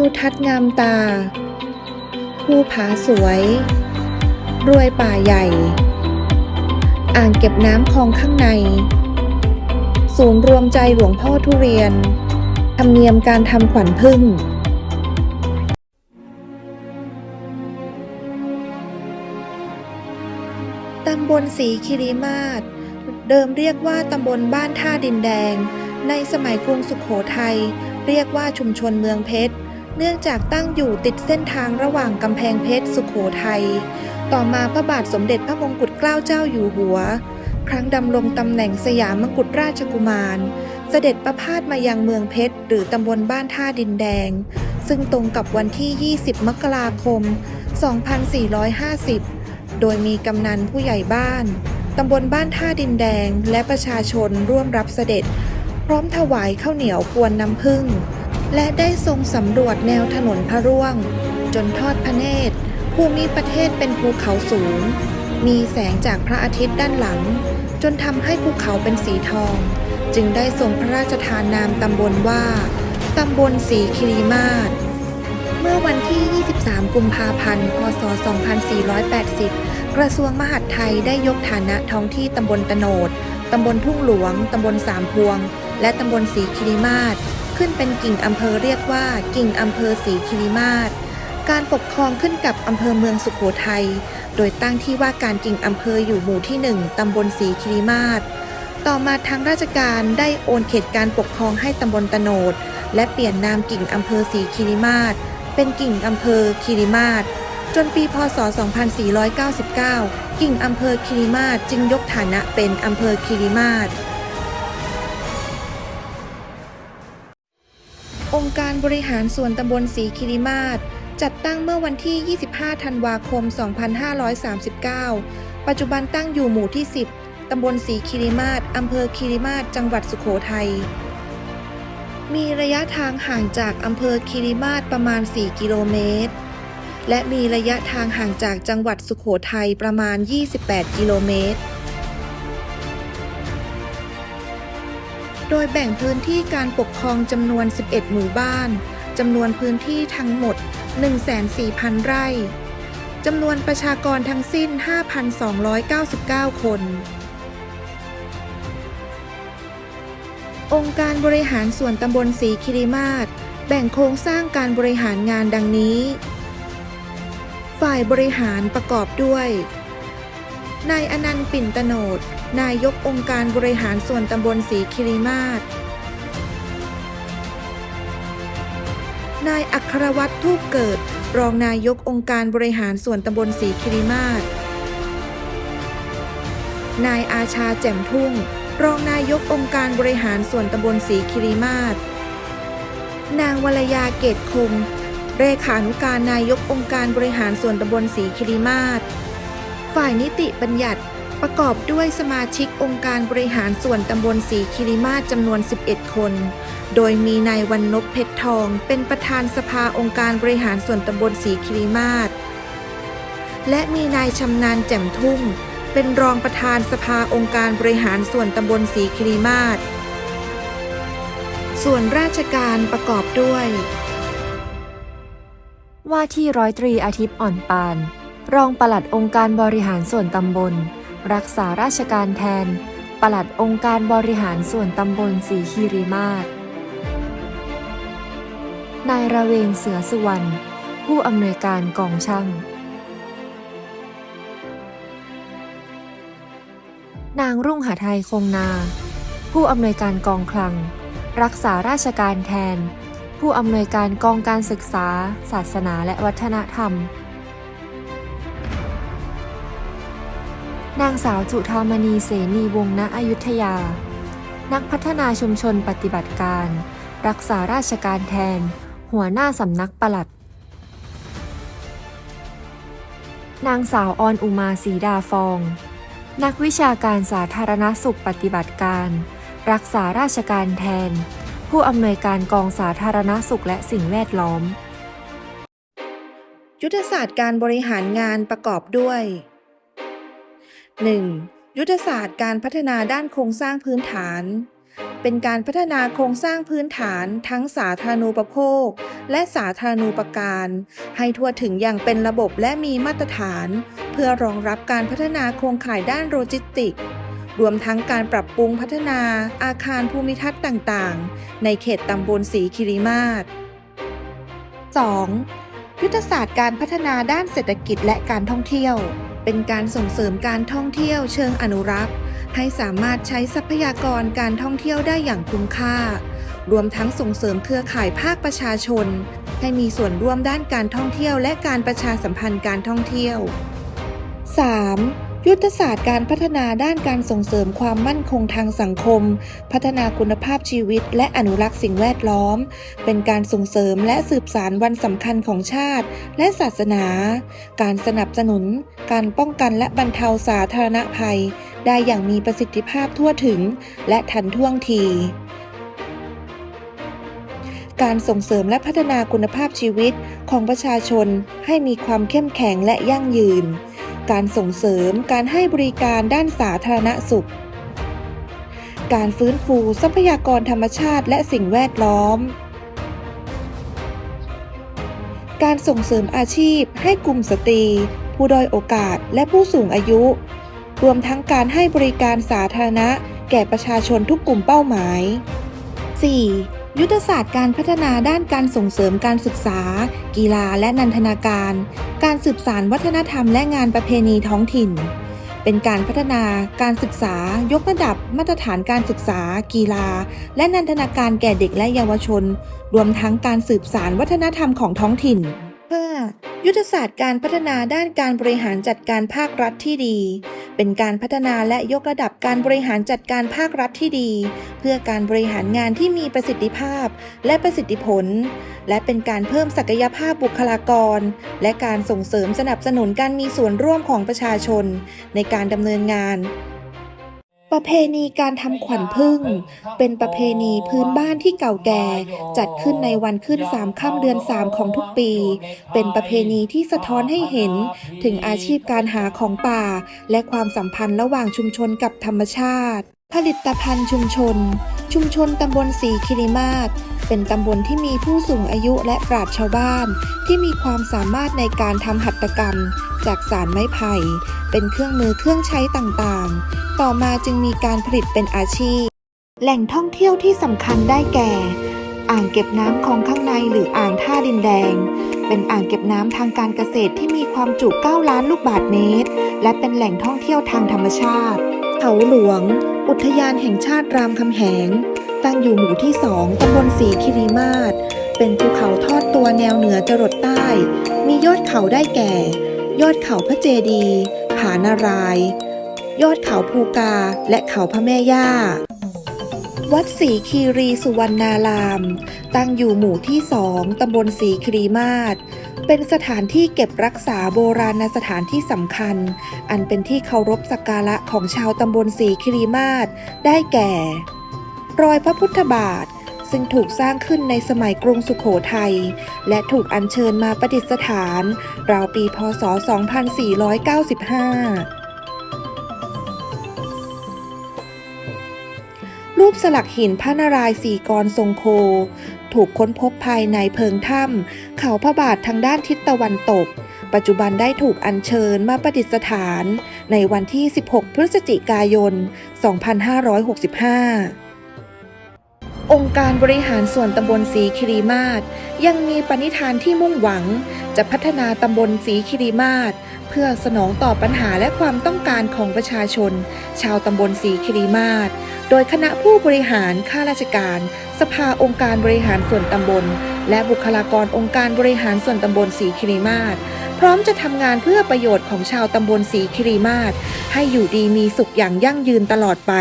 ทิวทัศน์งามตา ภูผาสวย รวยป่าใหญ่ อ่างเก็บน้ำคลองข้างใน ศูนย์รวมใจหลวงพ่อทุเรียน ธรรมเนียมการทำขวัญพึ่งตำบลศรีคิริมาศเดิมเรียกว่าตำบลบ้านท่าดินแดง ในสมัยกรุงสุขโขทัยเรียกว่าชุมชนเมืองเพชร เนื่องจากตั้งอยู่ติดเส้นทางระหว่างกำแพงเพชรสุขโขทัย ต่อมาพระบาทสมเด็จพระมงกุฎเกล้าเจ้าอยู่หัว ครั้งดำรงตำแหน่งสยามมกุฎราชกุมาร เสด็จประพาสมายังเมืองเพชรหรือตำบลบ้านท่าดินแดง ซึ่งตรงกับวันที่ 20 มกราคม 2450 โดยมีกำนันผู้ใหญ่บ้านตำบลบ้านท่าดินแดงและประชาชนร่วมรับเสด็จ พร้อมถวายข้าวเหนียวกวนน้ำผึ้ง และได้ทรงสำรวจแนวถนนพระร่วง จนทอดพระเนตรภูมิประเทศเป็นภูเขาสูง มีแสงจากพระอาทิตย์ด้านหลัง จนทำให้ภูเขาเป็นสีทอง จึงได้ทรงพระราชทานนามตำบลว่าตำบลสีคิริมาศเมื่อวันที่ 23 กุมภาพันธ์ พศ 2480 กระทรวงมหาดไทยได้ยกฐานะท้องที่ตำบลตโนด ตำบลทุ่งหลวง ตำบลสามพวง และตำบลสีคิริมาศ ขึ้นเป็นกิ่งอำเภอเรียกว่า กิ่งอำเภอสีคิริมาศการปกครองขึ้นกับอำเภอเมืองสุขโขทัย โดยตั้งที่ว่าการกิ่งอำเภออยู่หมู่ที่ 1 ตำบลสีคิริมาศต่อมาทางราชการได้โอนเขตการปกครองให้ตำบลตโนด และเปลี่ยนนามกิ่งอำเภอสีคิริมาศเป็นกิ่งอำเภอคิริมาศจนปีพศ 2499 กิ่งอำเภอคิริมาศจึงยกฐานะเป็นอำเภอคิริมาศ องค์การบริหารส่วนตำบลศรีคิริมาศจัดตั้งเมื่อวันที่ 25 ธันวาคม 2539 ปัจจุบันตั้งอยู่หมู่ที่ 10 ตำบลศรีคิริมาศอำเภอคิริมาศจังหวัดสุโขทัย มีระยะทางห่างจากอำเภอคิริมาศประมาณ 4 กิโลเมตร และมีระยะทางห่างจากจังหวัดสุโขทัยประมาณ 28 กิโลเมตร โดยแบ่งพื้นที่การปกครองจำนวน 11 หมู่บ้าน จำนวนพื้นที่ทั้งหมด1,400,000 ไร่ จำนวนประชากรทั้งสิ้น 5,299 คน องค์การบริหารส่วนตำบลศรีคิริมาศแบ่งโครงสร้างการบริหารงานดังนี้ ฝ่ายบริหารประกอบด้วย นายอนันต์ปิ่นตโนดนายกองค์การบริหารส่วนตำบลศรีคิริมาศนายอัครวัตรทูปเกิด รองนายกองค์การบริหารส่วนตำบลศรีคิริมาศนายอาชาแจ่มทุ่ง รองนายกองค์การบริหารส่วนตำบลศรีคิริมาศนางวรยาเกตคงเลขานุการนายกองค์การบริหารส่วนตำบลศรีคิริมาศ ฝ่ายนิติบัญญัติประกอบด้วยสมาชิกองค์การบริหารส่วนตำบลศรีคิริมาศจำนวน 11 คน โดยมีนายวันนพเพชรทอง เป็นประธานสภาองค์การบริหารส่วนตำบลศรีคิริมาศและมีนายชำนาญแจ่มทุ่ง เป็นรองประธานสภาองค์การบริหารส่วนตำบลศรีคิริมาศส่วนราชการประกอบด้วย ว่าที่ร้อยตรีอาทิตย์อ่อนปาน รองปลัดองค์การบริหารส่วนตำบล รักษาราชการแทน ปลัดองค์การบริหารส่วนตำบลสีคีรีมาศนายระเวงเสือสุวรรณผู้อำนวยการกองช่าง นางรุ่งหาไทยคงนา ผู้อำนวยการกองคลัง รักษาราชการแทน ผู้อำนวยการกองการศึกษา ศาสนาและวัฒนธรรม นางสาวจุธามณีเสนีวงศ์ณอยุธยา นักพัฒนาชุมชนปฏิบัติการ รักษาราชการแทน หัวหน้าสำนักปลัด นางสาวออนอุมาศีดาฟอง นักวิชาการสาธารณสุขปฏิบัติการ รักษาราชการแทน ผู้อำนวยการกองสาธารณสุขและสิ่งแวดล้อม ยุทธศาสตร์การบริหารงานประกอบด้วย 1. ยุทธศาสตร์การพัฒนาด้านโครงสร้างพื้นฐาน เป็นการพัฒนาโครงสร้างพื้นฐานทั้งสาธารณูปโภค และสาธารณูปการ ให้ทั่วถึงอย่างเป็นระบบและมีมาตรฐาน เพื่อรองรับการพัฒนาโครงข่ายด้านโลจิสติกส์รวมทั้งการปรับปรุงพัฒนาอาคารภูมิทัศน์ต่างๆ ในเขตตำบลศรีคิริมาศ 2. ยุทธศาสตร์การพัฒนาด้านเศรษฐกิจและการท่องเที่ยว เป็นการส่งเสริมการท่องเที่ยวเชิงอนุรักษ์ ให้สามารถใช้ทรัพยากรการท่องเที่ยวได้อย่างคุ้มค่า รวมทั้งส่งเสริมเครือข่ายภาคประชาชน ให้มีส่วนร่วมด้านการท่องเที่ยวและการประชาสัมพันธ์การท่องเที่ยว 3. ยุทธศาสตร์การพัฒนาด้านการส่งเสริมความมั่นคงทางสังคม พัฒนาคุณภาพชีวิต และอนุรักษ์สิ่งแวดล้อม เป็นการส่งเสริมและสืบสารวันสำคัญของชาติ และศาสนา การสนับสนุน การป้องกันและบรรเทาสาธารณภัย ได้อย่างมีประสิทธิภาพทั่วถึง และทันท่วงทีการส่งเสริมและพัฒนาคุณภาพชีวิตของประชาชนให้มีความเข้มแข็งและยั่งยืน การส่งเสริมการให้บริการด้านสาธารณสุข การฟื้นฟูทรัพยากรธรรมชาติและสิ่งแวดล้อม การส่งเสริมอาชีพให้กลุ่มสตรี ผู้ด้อยโอกาสและผู้สูงอายุ รวมทั้งการให้บริการสาธารณะแก่ประชาชนทุกกลุ่มเป้าหมาย 4. ยุทธศาสตร์การพัฒนาด้านการส่งเสริมการศึกษา กีฬาและนันทนาการ การสืบสานวัฒนธรรมและงานประเพณีท้องถิ่น เป็นการพัฒนาการศึกษายกระดับมาตรฐานการศึกษา กีฬา และนันทนาการแก่เด็กและเยาวชน รวมทั้งการสืบสานวัฒนธรรมของท้องถิ่น 5. ยุทธศาสตร์การพัฒนาด้านการบริหารจัดการภาครัฐที่ดี เป็นการพัฒนาและยกระดับการบริหารจัดการภาครัฐที่ดี เพื่อการบริหารงานที่มีประสิทธิภาพและประสิทธิผล และเป็นการเพิ่มศักยภาพบุคลากร และการส่งเสริมสนับสนุนการมีส่วนร่วมของประชาชน ในการดำเนินงาน ประเพณีการทำขวัญพึ่ง เป็นประเพณีพื้นบ้านที่เก่าแก่ จัดขึ้นในวันขึ้นสามค่ำเดือนสามของทุกปี เป็นประเพณีที่สะท้อนให้เห็น ถึงอาชีพการหาของป่า และความสัมพันธ์ระหว่างชุมชนกับธรรมชาติ ผลิตภัณฑ์ชุมชน ชุมชนตำบลสีคิริมาศ เป็นตำบลที่มีผู้สูงอายุและปราชชาวบ้าน ที่มีความสามารถในการทำหัตถกรรม จากสารไม้ไผ่ เป็นเครื่องมือเครื่องใช้ต่างๆ ต่อมาจึงมีการผลิตเป็นอาชีพ แหล่งท่องเที่ยวที่สำคัญได้แก่ อ่างเก็บน้ำคลองข้างในหรืออ่างท่าดินแดง เป็นอ่างเก็บน้ำทางการเกษตรที่มีความจุ 9 ล้านลูกบาศก์เมตร และเป็นแหล่งท่องเที่ยวทางธรรมชาติ เขาหลวง อุทยานแห่งชาติรามคำแหง ตั้งอยู่หมู่ที่2ตำบลศรีคิริมาศเป็นภูเขาทอดตัวแนวเหนือจรดใต้ มียอดเขาได้แก่ ยอดเขาพระเจดีผานาราย ยอดเขาภูกา และเขาพระแม่ย่า วัดศรีคีรีสุวรรณาราม ตั้งอยู่หมู่ที่สองตำบลศรีคีรีมาศเป็นสถานที่เก็บรักษาโบราณสถานที่สำคัญ อันเป็นที่เคารพสักการะของชาวตำบลศรีคีรีมาศได้แก่ รอยพระพุทธบาท ซึ่งถูกสร้างขึ้นในสมัยกรุงสุขโขทัย และถูกอัญเชิญมาประดิษฐาน ราวปีพศ 2495รูปสลักหินพระนารายณ์สี่กรทรงโค ถูกค้นพบภายในเพิงถ้ำเขาพระบาททางด้านทิศตะวันตก ปัจจุบันได้ถูกอัญเชิญมาประดิษฐาน ในวันที่ 16 พฤศจิกายน 2565 องค์การบริหารส่วนตำบลศรีคิริมาศยังมีปณิธานที่มุ่งหวัง จะพัฒนาตำบลศรีคิริมาศเพื่อสนองต่อปัญหาและความต้องการของประชาชน ชาวตำบลศรีคิริมาศโดยคณะผู้บริหารข้าราชการ สภาองค์การบริหารส่วนตำบล และบุคลากรองค์การบริหารส่วนตำบลศรีคิริมาศพร้อมจะทำงานเพื่อประโยชน์ของชาวตำบลศรีคิริมาศให้อยู่ดีมีสุขอย่างยั่งยืนตลอดไป